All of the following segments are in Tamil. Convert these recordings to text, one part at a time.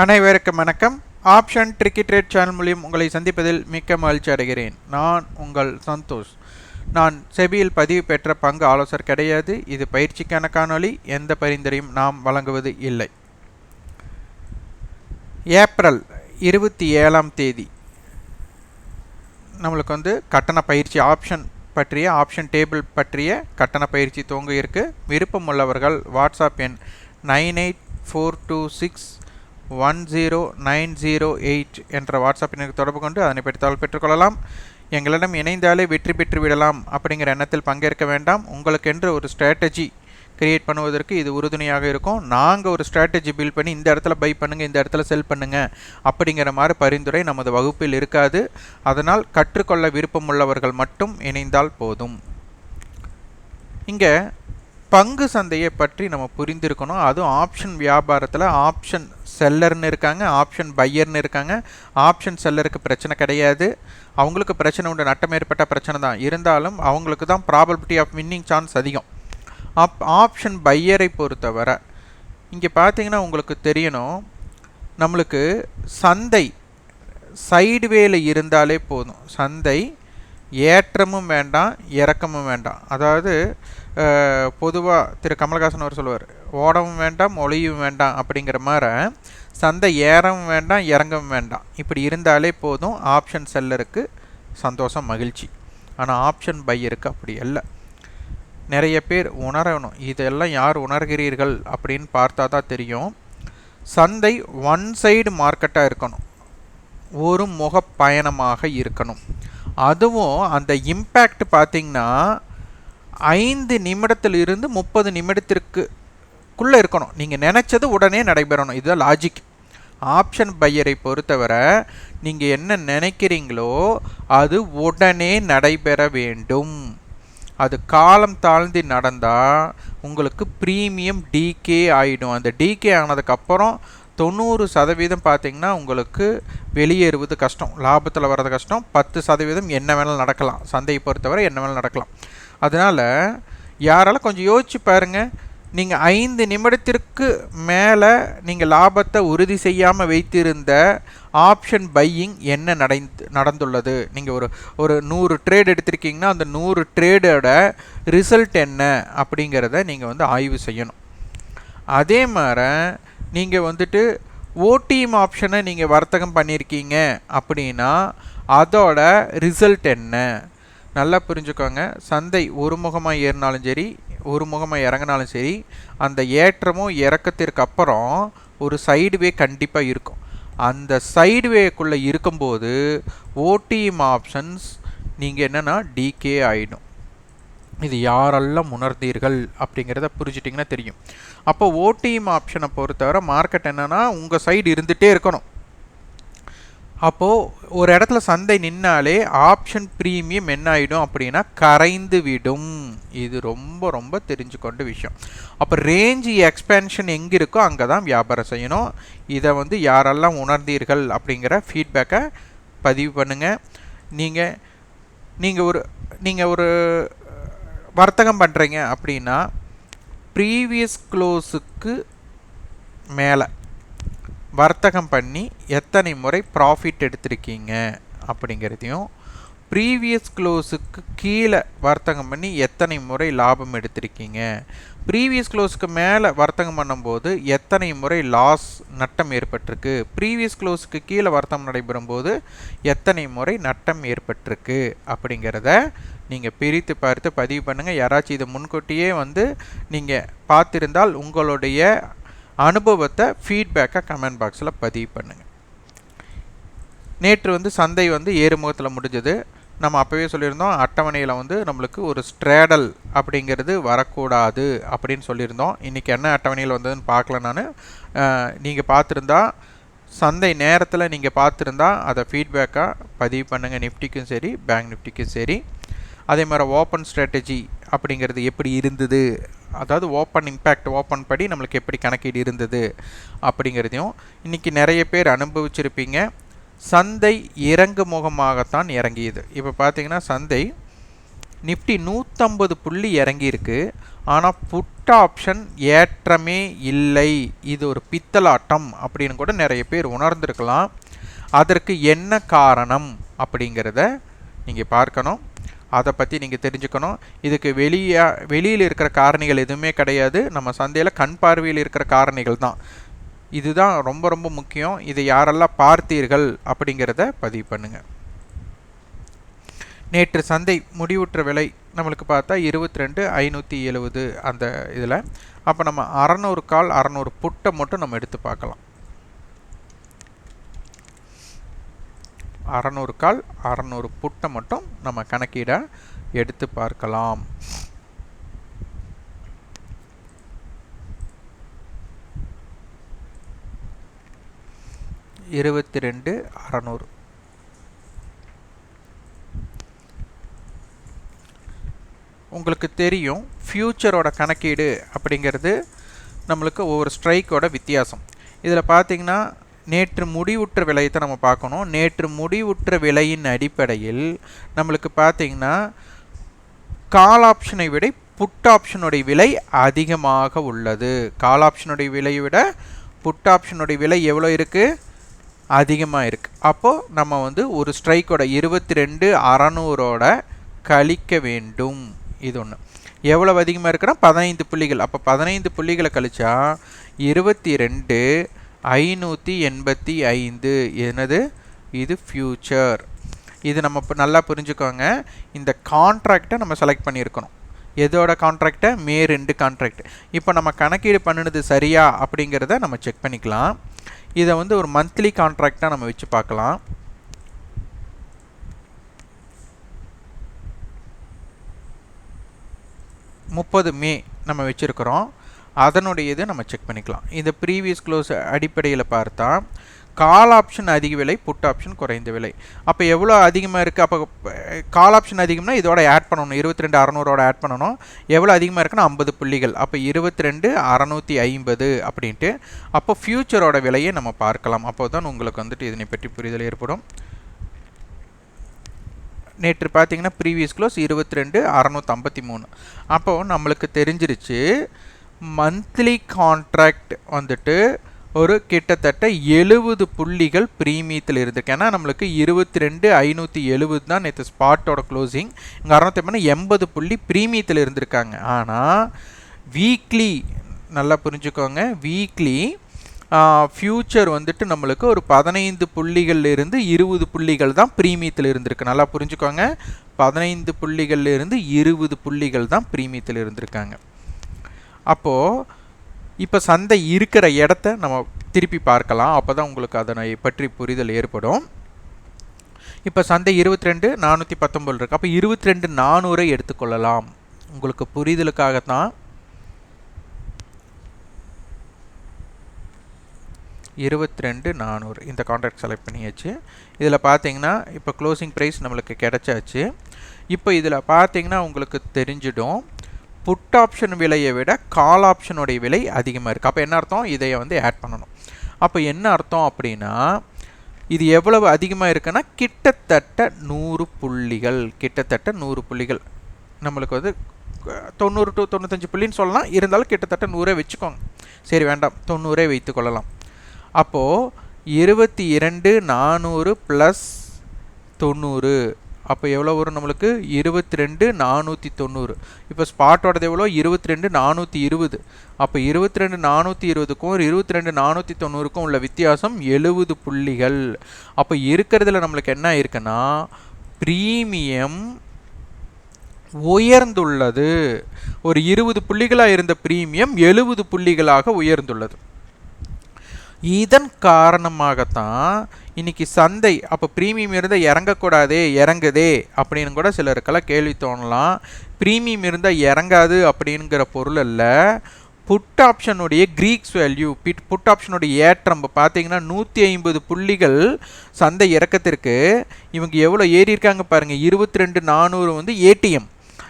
அனைவருக்கும் வணக்கம். ஆப்ஷன் ட்ரிக்கி ட்ரேட் சேனல் மூலியம் உங்களை சந்திப்பதில் மிக்க மகிழ்ச்சி அடைகிறேன். நான் உங்கள் சந்தோஷ். நான் செபியில் பதிவு பெற்ற பங்கு ஆலோசர் கிடையாது. இது பயிற்சிக்கான காணொளி. எந்த பரிந்துரையும் நாம் வழங்குவது இல்லை. ஏப்ரல் இருபத்தி ஏழாம் தேதி. நம்மளுக்கு வந்து கட்டண பயிற்சி ஆப்ஷன் பற்றிய ஆப்ஷன் டேபிள் பற்றிய கட்டண பயிற்சி துவங்க இருக்கு. விருப்பம் உள்ளவர்கள் வாட்ஸ்அப் எண் nine eight four two six one zero nine zero eight என்ற வாட்ஸ்அப் எண்ணுக்கு தொடர்பு கொண்டு அதனை பற்றி தகவல் பெற்றுக்கொள்ளலாம். எங்களிடம் இணைந்தாலே வெற்றி பெற்று விடலாம் அப்படிங்கிற எண்ணத்தில் பங்கேற்க வேண்டாம். உங்களுக்கென்று ஒரு ஸ்ட்ராட்டஜி கிரியேட் பண்ணுவதற்கு இது உறுதுணையாக இருக்கும். நாங்கள் ஒரு ஸ்ட்ராட்டஜி பில்ட் பண்ணி இந்த இடத்துல பை பண்ணுங்கள் இந்த இடத்துல செல் பண்ணுங்கள் அப்படிங்கிற மாதிரி பரிந்துரை நமது வகுப்பில் இருக்காது. அதனால் கற்றுக்கொள்ள விருப்பம் உள்ளவர்கள் மட்டும் இணைந்தால் போதும். இங்கே பங்கு சந்தையை பற்றி நம்ம புரிந்திருக்கணும். அதுவும் ஆப்ஷன் வியாபாரத்தில் ஆப்ஷன் செல்லர்னு இருக்காங்க ஆப்ஷன் பையர்னு இருக்காங்க. ஆப்ஷன் செல்லருக்கு பிரச்சனை கிடையாது. அவங்களுக்கு பிரச்சனை உண்டு நட்டம் ஏற்பட்ட பிரச்சனை தான். இருந்தாலும் அவங்களுக்கு தான் ப்ராபபிலிட்டி ஆஃப் வின்னிங் சான்ஸ் அதிகம். அப் ஆப்ஷன் பையரை பொறுத்தவரை இங்கே பார்த்தீங்கன்னா உங்களுக்கு தெரியணும். நம்மளுக்கு சந்தை சைடுவேல இருந்தாலே போதும். சந்தை ஏற்றமும் வேண்டாம் இறக்கமும் வேண்டாம். அதாவது பொதுவாக திரு கமலஹாசன் அவர் சொல்லுவார் ஓடவும் வேண்டாம் ஒளியும் வேண்டாம் அப்படிங்கிற மாதிரி சந்தை ஏறவும் வேண்டாம் இறங்கவும் வேண்டாம். இப்படி இருந்தாலே போதும் ஆப்ஷன் செல்லருக்கு சந்தோஷம் மகிழ்ச்சி. ஆனால் ஆப்ஷன் பையருக்கு அப்படி இல்லை நிறைய பேர் உணரணும் இதெல்லாம் யார் உணர்கிறீர்கள்? அப்படின்னு பார்த்தா தான் தெரியும். சந்தை ஒன் சைடு மார்க்கெட்டாக இருக்கணும். ஒரு முக பயணமாக இருக்கணும். அதுவும் அந்த இம்பேக்ட் பார்த்திங்கன்னா ஐந்து நிமிடத்திலிருந்து முப்பது நிமிடத்திற்குள்ளே இருக்கணும். நீங்கள் நினச்சது உடனே நடைபெறணும். இதுதான் லாஜிக் ஆப்ஷன் பையரை பொறுத்தவரை நீங்கள் என்ன நினைக்கிறீங்களோ அது உடனே நடைபெற வேண்டும். அது காலம் தாழ்ந்து நடந்தால் உங்களுக்கு ப்ரீமியம் டிகே ஆகிடும் அந்த டிகே ஆனதுக்கப்புறம் தொண்ணூறு சதவீதம் பார்த்திங்கன்னா உங்களுக்கு வெளியேறுவது கஷ்டம். லாபத்தில் வர்றது கஷ்டம். பத்து சதவீதம் என்ன வேணாலும் நடக்கலாம். சந்தையை பொறுத்தவரை என்ன வேணாலும் நடக்கலாம். அதனால் யாரால் கொஞ்சம் யோசிச்சு பாருங்கள் நீங்கள் ஐந்து நிமிடத்திற்கு மேலே நீங்கள் லாபத்தை உறுதி செய்யாமல் வைத்திருந்த ஆப்ஷன் பையிங் என்ன நடந்து நடந்துள்ளது? நீங்கள் ஒரு ஒரு நூறு ட்ரேட் எடுத்திருக்கீங்கன்னா அந்த நூறு ட்ரேடோட ரிசல்ட் என்ன அப்படிங்கிறத நீங்கள் வந்து ஆய்வு செய்யணும். அதே மாதிரி நீங்கள் வந்துட்டு ஓடிஎம் ஆப்ஷனை நீங்கள் வர்த்தகம் பண்ணியிருக்கீங்க அப்படின்னா அதோட ரிசல்ட் என்ன? நல்லா புரிஞ்சுக்கோங்க. சந்தை ஒரு முகமாக ஏறினாலும் சரி ஒரு முகமாக இறங்கினாலும் சரி அந்த ஏற்றமும் இறக்கத்திற்கு அப்புறம் ஒரு சைடுவே கண்டிப்பாக இருக்கும். அந்த சைடுவேக்குள்ளே இருக்கும்போது ஓடிஎம் ஆப்ஷன்ஸ் நீங்கள் என்னென்னா டிகே ஆகிடும் இது யாரெல்லாம் உணர்ந்தீர்கள் அப்படிங்கிறத புரிஞ்சிட்டிங்கன்னா தெரியும். அப்போ ஓடிஎம் ஆப்ஷனை பொறுத்தவரை மார்க்கெட் என்னென்னா உங்கள் சைடு இருந்துகிட்டே இருக்கணும். அப்போது ஒரு இடத்துல சந்தை நின்னாலே ஆப்ஷன் ப்ரீமியம் என்ன ஆகிடும் அப்படின்னா கரைந்து விடும். இது ரொம்ப ரொம்ப தெரிஞ்சுக்கொண்ட விஷயம். அப்போ ரேஞ்ச் எக்ஸ்பென்ஷன் எங்கே இருக்கோ அங்கே தான் வியாபாரம் செய்யணும். இதை வந்து யாரெல்லாம் உணர்ந்தீர்கள் அப்படிங்கிற ஃபீட்பேக்கை பதிவு பண்ணுங்கள் நீங்கள் நீங்கள் ஒரு நீங்கள் ஒரு வர்த்தகம் பண்ணுறீங்க அப்படின்னா ப்ரீவியஸ் க்ளோஸுக்கு மேலே வர்த்தகம் பண்ணி எத்தனை முறை ப்ராஃபிட் எடுத்திருக்கீங்க அப்படிங்கிறதையும் ப்ரீவியஸ் க்ளோஸுக்கு கீழே வர்த்தகம் பண்ணி எத்தனை முறை லாபம் எடுத்திருக்கீங்க? ப்ரீவியஸ் க்ளோஸுக்கு மேலே வர்த்தகம் பண்ணும்போது எத்தனை முறை லாஸ் நட்டம் ஏற்பட்டிருக்கு? ப்ரீவியஸ் க்ளோஸுக்கு கீழே வர்த்தகம் நடைபெறும் போது எத்தனை முறை நட்டம் ஏற்பட்டிருக்கு? அப்படிங்கிறத நீங்கள் பிரித்து பார்த்து பதிவு பண்ணுங்கள் யாராச்சும் இதை முன்கூட்டியே வந்து நீங்கள் பார்த்திருந்தால் உங்களுடைய அனுபவத்தை ஃபீட்பேக்கை கமெண்ட் பாக்ஸில் பதிவு பண்ணுங்கள் நேற்று வந்து சந்தை வந்து ஏறுமுகத்தில் முடிஞ்சது. நம்ம அப்போவே சொல்லியிருந்தோம் அட்டவணையில் வந்து நம்மளுக்கு ஒரு ஸ்ட்ரேடல் அப்படிங்கிறது வரக்கூடாது அப்படின்னு சொல்லியிருந்தோம். இன்றைக்கி என்ன அட்டவணையில் வந்ததுன்னு பார்க்கல நான். நீங்கள் பார்த்துருந்தா சந்தை நேரத்தில் நீங்கள் பார்த்துருந்தா அதை ஃபீட்பேக்காக பதிவு பண்ணுங்கள் நிஃப்டிக்கும் சரி பேங்க் நிஃப்டிக்கும் சரி. அதே மாதிரி ஓப்பன் ஸ்ட்ராட்டஜி அப்படிங்கிறது எப்படி இருந்தது அதாவது ஓப்பன் இம்பேக்ட் ஓப்பன் படி நம்மளுக்கு எப்படி கணக்கீடு இருந்தது அப்படிங்கிறதையும் இன்றைக்கி நிறைய பேர் அனுபவிச்சிருப்பீங்க. சந்தை இறங்கு முகமாகத்தான் இறங்கியது. இப்போ பார்த்தீங்கன்னா சந்தை நிஃப்டி நூற்றம்பது புள்ளி இறங்கியிருக்கு. ஆனால் புட் ஆப்ஷன் ஏற்றமே இல்லை. இது ஒரு பித்தலாட்டம் அப்படின்னு கூட நிறைய பேர் உணர்ந்திருக்கலாம். அதற்கு என்ன காரணம் அப்படிங்கிறத நீங்கள் பார்க்கணும். அதை பற்றி நீங்கள் தெரிஞ்சுக்கணும். இதுக்கு வெளியே வெளியில் இருக்கிற காரணிகள் எதுவுமே கிடையாது. நம்ம சந்தையில் கண் பார்வையில் இருக்கிற காரணிகள் தான். இதுதான் ரொம்ப ரொம்ப முக்கியம். இதை யாரெல்லாம் பார்த்தீர்கள் அப்படிங்கிறத பதிவு பண்ணுங்கள் நேற்று சந்தை முடிவுற்ற விலை நம்மளுக்கு பார்த்தா இருபத்தி ரெண்டு ஐநூற்றி எழுபது அந்த இதில். அப்போ நம்ம அறநூறு கால் அறநூறு புட்டை மட்டும் நம்ம எடுத்து பார்க்கலாம். அறநூறு கால் அறநூறு புட்டை மட்டும் நம்ம கணக்கீட எடுத்து பார்க்கலாம். இருபத்தி ரெண்டு அறநூறு. உங்களுக்கு தெரியும் ஃப்யூச்சரோட கணக்கீடு அப்படிங்கிறது நம்மளுக்கு ஒவ்வொரு ஸ்ட்ரைக்கோட வித்தியாசம். இதில் பார்த்தீங்கன்னா நேற்று முடிவுற்ற விலையை நம்ம பார்க்கணும். நேற்று முடிவுற்ற விலையின் அடிப்படையில் நம்மளுக்கு பார்த்தீங்கன்னா கால் ஆப்ஷனை விட புட் ஆப்ஷனுடைய விலை அதிகமாக உள்ளது. கால் ஆப்ஷனுடைய விலையை விட புட் ஆப்ஷனுடைய விலை எவ்வளோ இருக்குது அதிகமாக இருக்குது அப்போது நம்ம வந்து ஒரு ஸ்ட்ரைக்கோட இருபத்தி ரெண்டு அறநூறோட கழிக்க வேண்டும். இது ஒன்று எவ்வளவு அதிகமாக இருக்குன்னா பதினைந்து புள்ளிகள். அப்போ பதினைந்து புள்ளிகளை கழிச்சா இருபத்தி ரெண்டு ஐநூற்றி எண்பத்தி ஐந்து. என்னது? இது ஃப்யூச்சர் இது நம்ம இப்போ நல்லா புரிஞ்சுக்கோங்க. இந்த கான்ட்ராக்டை நம்ம செலக்ட் பண்ணியிருக்கணும். எதோட கான்ட்ராக்டை மே ரெண்டு கான்ட்ராக்ட் இப்போ நம்ம கணக்கீடு பண்ணினது சரியா அப்படிங்கிறத நம்ம செக் பண்ணிக்கலாம். இதை வந்து ஒரு மந்த்லி கான்ட்ராக்டாக நம்ம வச்சு பார்க்கலாம். முப்பது மே நம்ம வச்சுருக்கிறோம். அதனுடைய இதை நம்ம செக் பண்ணிக்கலாம். இந்த ப்ரீவியஸ் க்ளோஸ் அடிப்படையில் பார்த்தா கால் ஆப்ஷன் அதிக விலை புட் ஆப்ஷன் குறைந்த விலை. அப்போ எவ்வளோ அதிகமாக இருக்குது அப்போ கால் ஆப்ஷன் அதிகம்னா இதோட ஆட் பண்ணணும். இருபத்தி ரெண்டு அறநூறோட ஆட் பண்ணணும். எவ்வளோ அதிகமாக இருக்குன்னா ஐம்பது புள்ளிகள். அப்போ இருபத்தி ரெண்டு அறநூற்றி ஐம்பது அப்படின்ட்டு அப்போ ஃப்யூச்சரோட விலையை நம்ம பார்க்கலாம். அப்போ தான் உங்களுக்கு வந்துட்டு இதனை பற்றி புரிதல் ஏற்படும். நேற்று பார்த்தீங்கன்னா ப்ரீவியஸ் க்ளோஸ் இருபத்தி ரெண்டு அறநூற்றம்பத்தி மூணு. அப்போது நம்மளுக்கு தெரிஞ்சிருச்சு மந்த்லி கான்ட்ராக்ட் வந்துட்டு ஒரு கிட்டத்தட்ட எழுபது புள்ளிகள் ப்ரீமியத்தில் இருந்திருக்கு ஏன்னா நம்மளுக்கு இருபத்தி ரெண்டு ஐநூற்றி எழுபது தான் நேற்று ஸ்பாட்டோட க்ளோசிங் இங்கே அறுநூத்தி எண்பது புள்ளி ப்ரீமியத்தில் இருந்திருக்காங்க. ஆனால் வீக்லி நல்லா புரிஞ்சுக்கோங்க. வீக்லி ஃப்யூச்சர் வந்துட்டு நம்மளுக்கு ஒரு பதினைந்து புள்ளிகள்லேருந்து இருபது புள்ளிகள் தான் ப்ரீமியத்தில் இருந்திருக்கு. நல்லா புரிஞ்சுக்கோங்க. பதினைந்து புள்ளிகள்லேருந்து இருபது புள்ளிகள் தான் ப்ரீமியத்தில் இருந்திருக்காங்க. அப்போது இப்போ சந்தை இருக்கிற இடத்த நம்ம திருப்பி பார்க்கலாம். அப்போ தான் உங்களுக்கு அதனை பற்றி புரிதல் ஏற்படும். இப்போ சந்தை இருபத்தி ரெண்டு நானூற்றி பத்தொம்பது இருக்குது அப்போ இருபத்தி ரெண்டு நானூறை எடுத்துக்கொள்ளலாம் உங்களுக்கு புரிதலுக்காகத்தான். இருபத்தி ரெண்டு நானூறு. இந்த கான்ட்ராக்ட் செலக்ட் பண்ணியாச்சு. இதில் பார்த்தீங்கன்னா இப்போ க்ளோசிங் ப்ரைஸ் நம்மளுக்கு கிடச்சாச்சு. இப்போ இதில் பார்த்தீங்கன்னா உங்களுக்கு தெரிஞ்சிடும். புட் ஆப்ஷன் விலையை விட கால் ஆப்ஷனுடைய விலை அதிகமாக இருக்குது அப்போ என்ன அர்த்தம்? இதை வந்து ஆட் பண்ணணும். அப்போ என்ன அர்த்தம் அப்படின்னா இது எவ்வளவு அதிகமாக இருக்குன்னா கிட்டத்தட்ட நூறு புள்ளிகள் கிட்டத்தட்ட நூறு புள்ளிகள். நம்மளுக்கு வந்து தொண்ணூறு டு தொண்ணூத்தஞ்சு புள்ளின்னு சொல்லலாம். இருந்தாலும் கிட்டத்தட்ட நூறே வச்சுக்கோங்க. சரி வேண்டாம். தொண்ணூறே வைத்து கொள்ளலாம். அப்போது இருபத்தி இரண்டு நானூறு ப்ளஸ் தொண்ணூறு. அப்போ எவ்வளோ வரும் நம்மளுக்கு? இருபத்தி ரெண்டு நானூற்றி தொண்ணூறு. இப்போ ஸ்பாட்டோடது எவ்வளோ இருபத்தி ரெண்டு நானூற்றி இருபது. அப்போ இருபத்தி ரெண்டு நானூற்றி இருபதுக்கும் ஒரு இருபத்தி ரெண்டு நானூற்றி தொண்ணூறுக்கும் உள்ள வித்தியாசம் எழுபது புள்ளிகள். அப்போ இருக்கிறதுல நம்மளுக்கு என்ன இருக்குன்னா ப்ரீமியம் உயர்ந்துள்ளது. ஒரு இருபது புள்ளிகளாக இருந்த ப்ரீமியம் எழுபது புள்ளிகளாக உயர்ந்துள்ளது. இதன் காரணமாகத்தான் இன்னைக்கு சந்தை அப்போ ப்ரீமியம் இருந்தால் இறங்கக்கூடாதே இறங்குதே அப்படின்னு கூட சிலருக்கெல்லாம் கேள்வி தோணலாம். ப்ரீமியம் இருந்தால் இறங்காது அப்படிங்கிற பொருள் இல்லை புட் ஆப்ஷனுடைய க்ரீக்ஸ் வேல்யூ பிட் புட் ஆப்ஷனுடைய ஏற்றம் பார்த்தீங்கன்னா நூற்றி ஐம்பது புள்ளிகள் சந்தை இறக்கத்திற்கு இவங்க எவ்வளோ ஏறி இருக்காங்க பாருங்கள் இருபத்தி ரெண்டு நானூறு வந்து ஏடிஎம்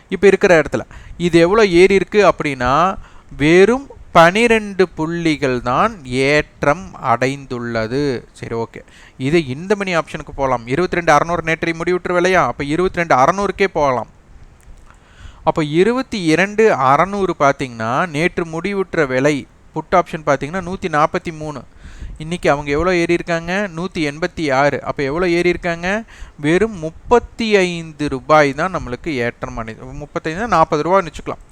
இப்போ இருக்கிற இடத்துல இது எவ்வளோ ஏறி இருக்குது அப்படின்னா வெறும் பனிரெண்டு புள்ளிகள் தான் ஏற்றம் அடைந்துள்ளது. சரி ஓகே இது இந்த மணி ஆப்ஷனுக்கு போகலாம் இருபத்தி ரெண்டு அறநூறு நேற்றை முடிவுற்று விலையா? அப்போ இருபத்தி ரெண்டு அறநூறுக்கே போகலாம் அப்போ இருபத்தி இரண்டு அறநூறு பார்த்திங்கன்னா நேற்று முடிவுற்ற விலை புட் ஆப்ஷன் பார்த்தீங்கன்னா நூற்றி நாற்பத்தி மூணு இன்றைக்கி அவங்க எவ்வளோ ஏறி இருக்காங்க நூற்றி எண்பத்தி ஆறு அப்போ எவ்வளோ ஏறி இருக்காங்க வெறும் முப்பத்தி ஐந்து ரூபாய் தான் நம்மளுக்கு ஏற்றம் அடைந்து முப்பத்தைந்து நாற்பது ரூபான்னு வச்சுக்கலாம்.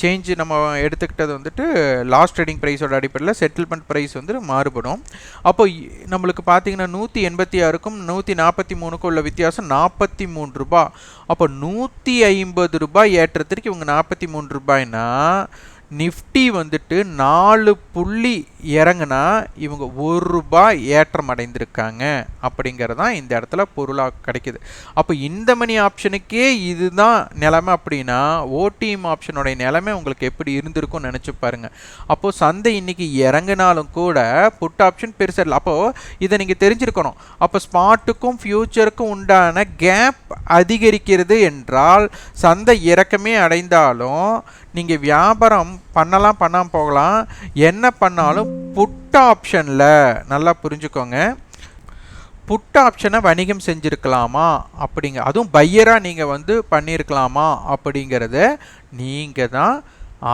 சேஞ்சு நம்ம எடுத்துக்கிட்டது வந்துட்டு லாஸ்ட் ட்ரேடிங் ப்ரைஸோட அடிப்படையில் செட்டில்மெண்ட் ப்ரைஸ் வந்து மாறுபடும். அப்போ நம்மளுக்கு பார்த்தீங்கன்னா நூற்றி எண்பத்தி ஆறுக்கும் நூற்றி நாற்பத்தி மூணுக்கும் உள்ள வித்தியாசம் நாற்பத்தி மூணு ரூபா அப்போ நூற்றி ஐம்பது ரூபாய் ஏற்றத்திற்கு இவங்க நாற்பத்தி மூணு ரூபாய்னா நிஃப்டி வந்துட்டு நாலு புள்ளி இறங்குனா இவங்க ஒரு ரூபாய் ஏற்றம் அடைந்திருக்காங்க அப்படிங்கிறது தான் இந்த இடத்துல பொருளாக கிடைக்குது. அப்போ இந்த மணி ஆப்ஷனுக்கே இதுதான் நிலைமை அப்படின்னா ஓடிஎம் ஆப்ஷனுடைய நிலைமை உங்களுக்கு எப்படி இருந்திருக்கும்னு நினச்சி பாருங்கள் அப்போது சந்தை இன்னைக்கு இறங்கினாலும் கூட புட் ஆப்ஷன் பெருசாக இல்லை. அப்போது இதை நீங்கள் தெரிஞ்சிருக்கணும். அப்போ ஸ்பாட்டுக்கும் ஃப்யூச்சருக்கும் உண்டான கேப் அதிகரிக்கிறது என்றால் சந்தை இறக்கமே அடைந்தாலும் நீங்கள் வியாபாரம் பண்ணலாம் பண்ணாமல் போகலாம். என்ன பண்ணாலும் புட் ஆப்ஷனில் நல்லா புரிஞ்சுக்கோங்க. புட் ஆப்ஷனை வணிகம் செஞ்சுருக்கலாமா? அப்படிங்க அதுவும் பையராக நீங்கள் வந்து பண்ணியிருக்கலாமா அப்படிங்கிறத நீங்கள் தான்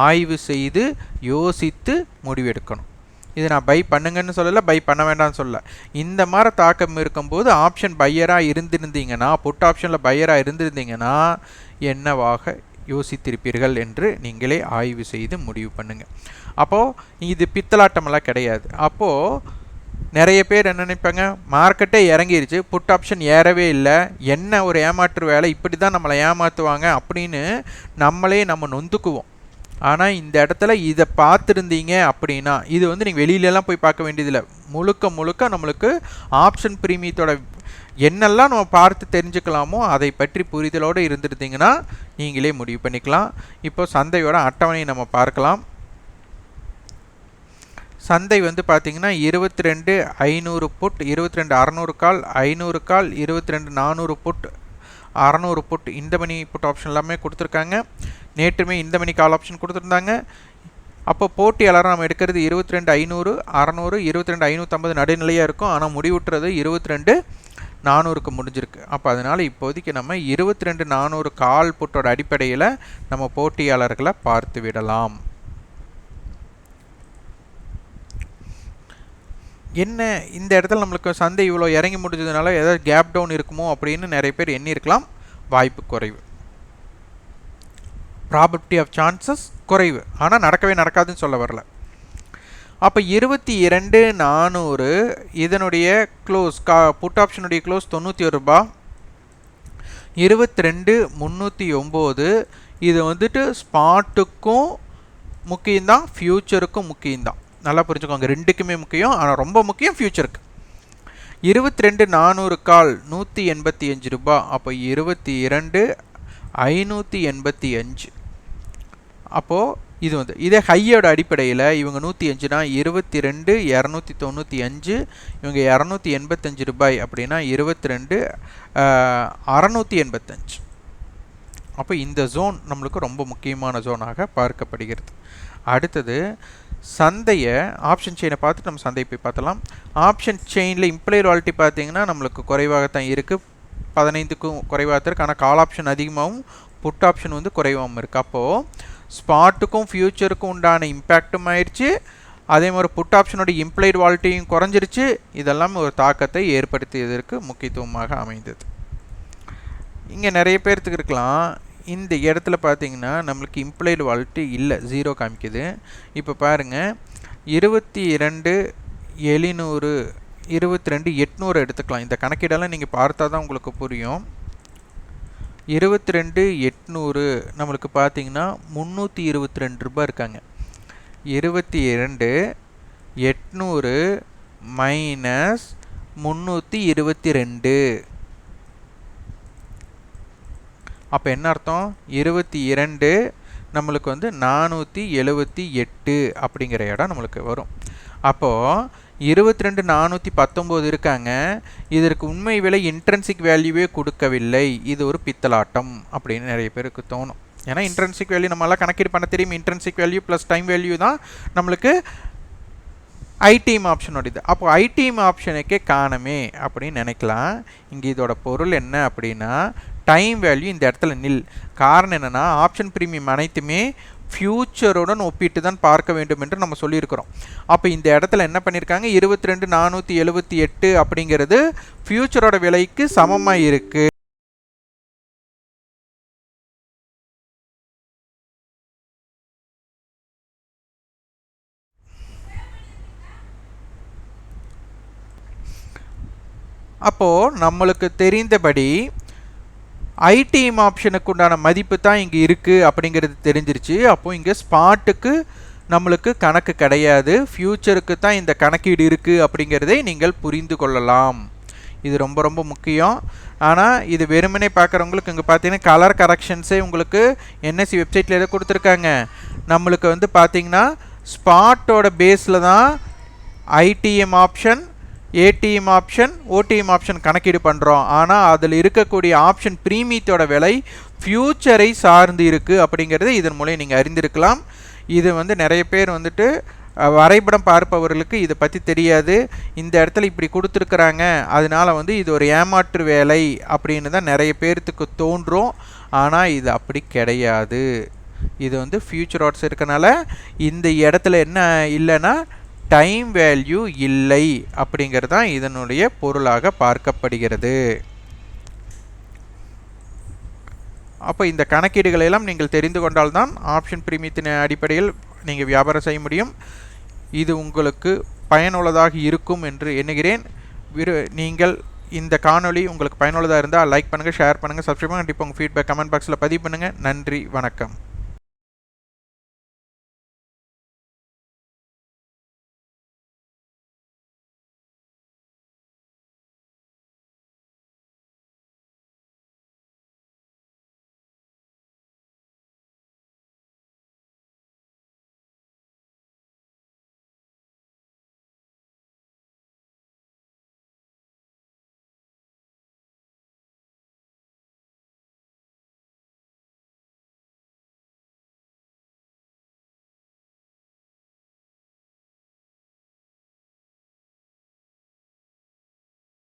ஆய்வு செய்து யோசித்து முடிவெடுக்கணும். இது நான் பை பண்ணுங்கன்னு சொல்லலை பை பண்ண வேண்டாம்னு சொல்ல இந்த மாதிரி தாக்கம் இருக்கும்போது ஆப்ஷன் பையராக இருந்திருந்தீங்கன்னா புட் ஆப்ஷனில் பையராக இருந்திருந்தீங்கன்னா என்னவாக யோசித்திருப்பீர்கள் என்று நீங்களே ஆய்வு செய்து முடிவு பண்ணுங்கள் அப்போது இது பித்தலாட்டமெல்லாம் கிடையாது. அப்போது நிறைய பேர் என்ன நினைப்பாங்க? மார்க்கெட்டே இறங்கிருச்சு. புட் ஆப்ஷன் ஏறவே இல்லை. என்ன ஒரு ஏமாற்று வேலை? இப்படி தான் நம்மளை ஏமாற்றுவாங்க அப்படின்னு நம்மளே நம்ம நொந்துக்குவோம். ஆனால் இந்த இடத்துல இதை பார்த்துருந்தீங்க அப்படின்னா இது வந்து நீங்கள் வெளியிலலாம் போய் பார்க்க வேண்டியதில்லை. முழுக்க முழுக்க நம்மளுக்கு ஆப்ஷன் பிரீமியத்தோட என்னெல்லாம் நம்ம பார்த்து தெரிஞ்சுக்கலாமோ அதை பற்றி புரிதலோடு இருந்துருந்தீங்கன்னா நீங்களே முடிவு பண்ணிக்கலாம். இப்போ சந்தையோட அட்டவணையை நம்ம பார்க்கலாம். சந்தை வந்து பார்த்திங்கன்னா இருபத்தி ரெண்டு ஐநூறு புட் இருபத்தி ரெண்டு அறநூறு கால் ஐநூறு கால் இருபத்தி ரெண்டு நானூறு புட் அறநூறு புட் இந்த மணி புட் ஆப்ஷன் எல்லாமே கொடுத்துருக்காங்க. நேற்றுமே இந்த மணி கால் ஆப்ஷன் கொடுத்துருந்தாங்க. அப்போ போட்டியாளர் நம்ம எடுக்கிறது இருபத்தி ரெண்டு ஐநூறு அறநூறு இருபத்தி ரெண்டு ஐநூற்றம்பது நடுநிலையாக இருக்கும். ஆனால் முடிவுட்டுறது இருபத்தி ரெண்டு நானூறுக்கு முடிஞ்சிருக்கு. அப்போ அதனால் இப்போதைக்கு நம்ம இருபத்தி ரெண்டு நானூறு கால் புட்டோட அடிப்படையில் நம்ம போட்டியாளர்களை பார்த்து விடலாம். என்ன? இந்த இடத்துல நம்மளுக்கு சந்தை இவ்வளோ இறங்கி முடிஞ்சதுனால ஏதாவது கேப் டவுன் இருக்குமோ அப்படின்னு நிறைய பேர் எண்ணியிருக்கலாம். வாய்ப்பு குறைவு. ப்ராபர்ட்டி ஆஃப் சான்சஸ் குறைவு. ஆனால் நடக்கவே நடக்காதுன்னு சொல்ல வரல. அப்போ இருபத்தி இரண்டு நானூறு இதனுடைய க்ளோஸ் கா புட் ஆப்ஷனுடைய க்ளோஸ் தொண்ணூற்றி ஒரு ரூபா. இருபத்தி ரெண்டு முந்நூற்றி ஒம்பது இது வந்துட்டு ஸ்பாட்டுக்கும் முக்கியம்தான் ஃப்யூச்சருக்கும் முக்கியம்தான். நல்லா புரிஞ்சுக்கோங்க ரெண்டுக்குமே முக்கியம் ஆனால் ரொம்ப முக்கியம் ஃப்யூச்சருக்கு இருபத்தி ரெண்டு நானூறு கால் நூற்றி எண்பத்தி அஞ்சு ரூபா. அப்போ இருபத்தி இரண்டு ஐநூற்றி எண்பத்தி அஞ்சு. அப்போது இது வந்து இதே ஹையோட அடிப்படையில் இவங்க நூற்றி அஞ்சுனா இருபத்தி ரெண்டு இரநூத்தி தொண்ணூற்றி அஞ்சு இவங்க இரநூத்தி எண்பத்தஞ்சு ரூபாய் அப்படின்னா இருபத்தி ரெண்டு அறநூற்றி எண்பத்தஞ்சு அப்போ இந்த ஜோன் நம்மளுக்கு ரொம்ப முக்கியமான ஜோனாக பார்க்கப்படுகிறது. அடுத்தது சந்தையை ஆப்ஷன் செயினை பார்த்துட்டு நம்ம சந்தையை போய் பார்த்தலாம் ஆப்ஷன் செயினில் இம்ப்ளாயர் வாலிட்டி பார்த்தீங்கன்னா நம்மளுக்கு குறைவாகத்தான் இருக்குது பதினைந்துக்கும் குறைவாக இருக்குது ஆனால் கால் ஆப்ஷன் அதிகமாகவும் புட் ஆப்ஷன் வந்து குறைவாகவும் இருக்குது அப்போது ஸ்பாட்டுக்கும் ஃப்யூச்சருக்கும் உண்டான இம்பேக்டும் ஆயிடுச்சு அதே மாதிரி புட் ஆப்ஷனோட இம்ப்ளைட் வால்ட்டியும் குறைஞ்சிருச்சு. இதெல்லாம் ஒரு தாக்கத்தை ஏற்படுத்தியதற்கு முக்கியத்துவமாக அமைந்தது. இங்கே நிறைய பேர்த்துக்கு இருக்கலாம். இந்த இடத்துல பார்த்தீங்கன்னா நம்மளுக்கு இம்ப்ளைடு வால்ட்டி இல்லை ஜீரோ காமிக்குது. இப்போ பாருங்கள் இருபத்தி இரண்டு எழுநூறு இருபத்தி ரெண்டு எட்நூறு எடுத்துக்கலாம். இந்த கணக்கீடெல்லாம் நீங்கள் பார்த்தா தான் உங்களுக்கு புரியும். இருபத்தி ரெண்டு எட்நூறு நம்மளுக்கு பார்த்தீங்கன்னா முந்நூற்றி இருபத்தி ரெண்டு ரூபாய் இருக்காங்க. இருபத்தி இரண்டு எட்நூறு மைனஸ் முந்நூற்றி இருபத்தி ரெண்டு அப்போ என்ன அர்த்தம்? இருபத்தி இரண்டு நம்மளுக்கு வந்து நானூற்றி எழுபத்தி எட்டு அப்படிங்கிற இடம் நம்மளுக்கு வரும். அப்போது இருபத்தி ரெண்டு நானூற்றி பத்தொம்போது இருக்காங்க. இதற்கு உண்மை விலை இன்ட்ரென்சிக் வேல்யூவே கொடுக்கவில்லை. இது ஒரு பித்தலாட்டம் அப்படின்னு நிறைய பேருக்கு தோணும். ஏன்னா இன்ட்ரென்சிக் வேல்யூ நம்மளால் கணக்கீடு பண்ண தெரியும். Intrinsic value plus time value தான் நம்மளுக்கு ஐடிஎம் ஆப்ஷனோட இது அப்போ ஐடிஎம் ஆப்ஷனுக்கே காணமே அப்படின்னு நினைக்கலாம். இங்கே இதோட பொருள் என்ன அப்படின்னா டைம் வேல்யூ இந்த இடத்துல நில். காரணம் என்னென்னா ஆப்ஷன் ப்ரீமியம் அனைத்துமே ஃப்யூச்சருடன் ஒப்பிட்டு தான் பார்க்க வேண்டும் என்று நம்ம சொல்லியிருக்கிறோம். அப்போ இந்த இடத்துல என்ன பண்ணியிருக்காங்க இருபத்தி ரெண்டு நானூற்றி எழுபத்தி எட்டு அப்படிங்கிறது ஃப்யூச்சரோட விலைக்கு சமமாக இருக்குது அப்போது நம்மளுக்கு தெரிந்தபடி ஐடிஎம் ஆப்ஷனுக்கு உண்டான மதிப்பு தான் இங்கே இருக்குது அப்படிங்கிறது தெரிஞ்சிருச்சு. அப்போது இங்கே ஸ்பாட்டுக்கு நம்மளுக்கு கணக்கு கிடையாது. ஃப்யூச்சருக்கு தான் இந்த கணக்கீடு இருக்குது அப்படிங்கிறதை நீங்கள் புரிந்து கொள்ளலாம். இது ரொம்ப ரொம்ப முக்கியம். ஆனால் இது வெறுமனே பார்க்குறவங்களுக்கு இங்கே பார்த்தீங்கன்னா கலர் கரெக்ஷன்ஸே உங்களுக்கு என்எஸ்சி வெப்சைட்டில் எதை கொடுத்துருக்காங்க. நம்மளுக்கு வந்து பார்த்தீங்கன்னா ஸ்பாட்டோட பேஸில் தான் ITM option ATM option OTM option கணக்கீடு பண்ணுறோம் ஆனால் அதில் இருக்கக்கூடிய ஆப்ஷன் ப்ரீமியத்தோட விலை ஃப்யூச்சரை சார்ந்து இருக்குது அப்படிங்கிறத இதன் மூலம் நீங்கள் அறிந்திருக்கலாம். இது வந்து நிறைய பேர் வந்துட்டு வரைபடம் பார்ப்பவர்களுக்கு இதை பற்றி தெரியாது. இந்த இடத்துல இப்படி கொடுத்துருக்குறாங்க. அதனால வந்து இது ஒரு ஏமாற்று வேலை அப்படின்னு தான் நிறைய பேர்த்துக்கு தோன்றும். ஆனால் இது அப்படி கிடையாது. இது வந்து ஃப்யூச்சர் ஆட்ஸ் இருக்கனால இந்த இடத்துல என்ன இல்லைன்னா டைம் வேல்யூ இல்லை அப்படிங்கிறது தான் இதனுடைய பொருளாக பார்க்கப்படுகிறது. அப்போ இந்த கணக்கீடுகளை எல்லாம் நீங்கள் தெரிந்து கொண்டால்தான் ஆப்ஷன் பிரீமியத்தின் அடிப்படையில் நீங்கள் வியாபாரம் செய்ய முடியும். இது உங்களுக்கு பயனுள்ளதாக இருக்கும் என்று எண்ணுகிறேன். விரு நீங்கள் இந்த காணொளி உங்களுக்கு பயனுள்ளதாக இருந்தால் லைக் பண்ணுங்கள் ஷேர் பண்ணுங்கள் சப்ஸ்கிரைப் பண்ணுங்கள் கண்டிப்பாக உங்கள் ஃபீட்பேக் கமெண்ட் பாக்ஸில் பதிவு பண்ணுங்கள் நன்றி வணக்கம்.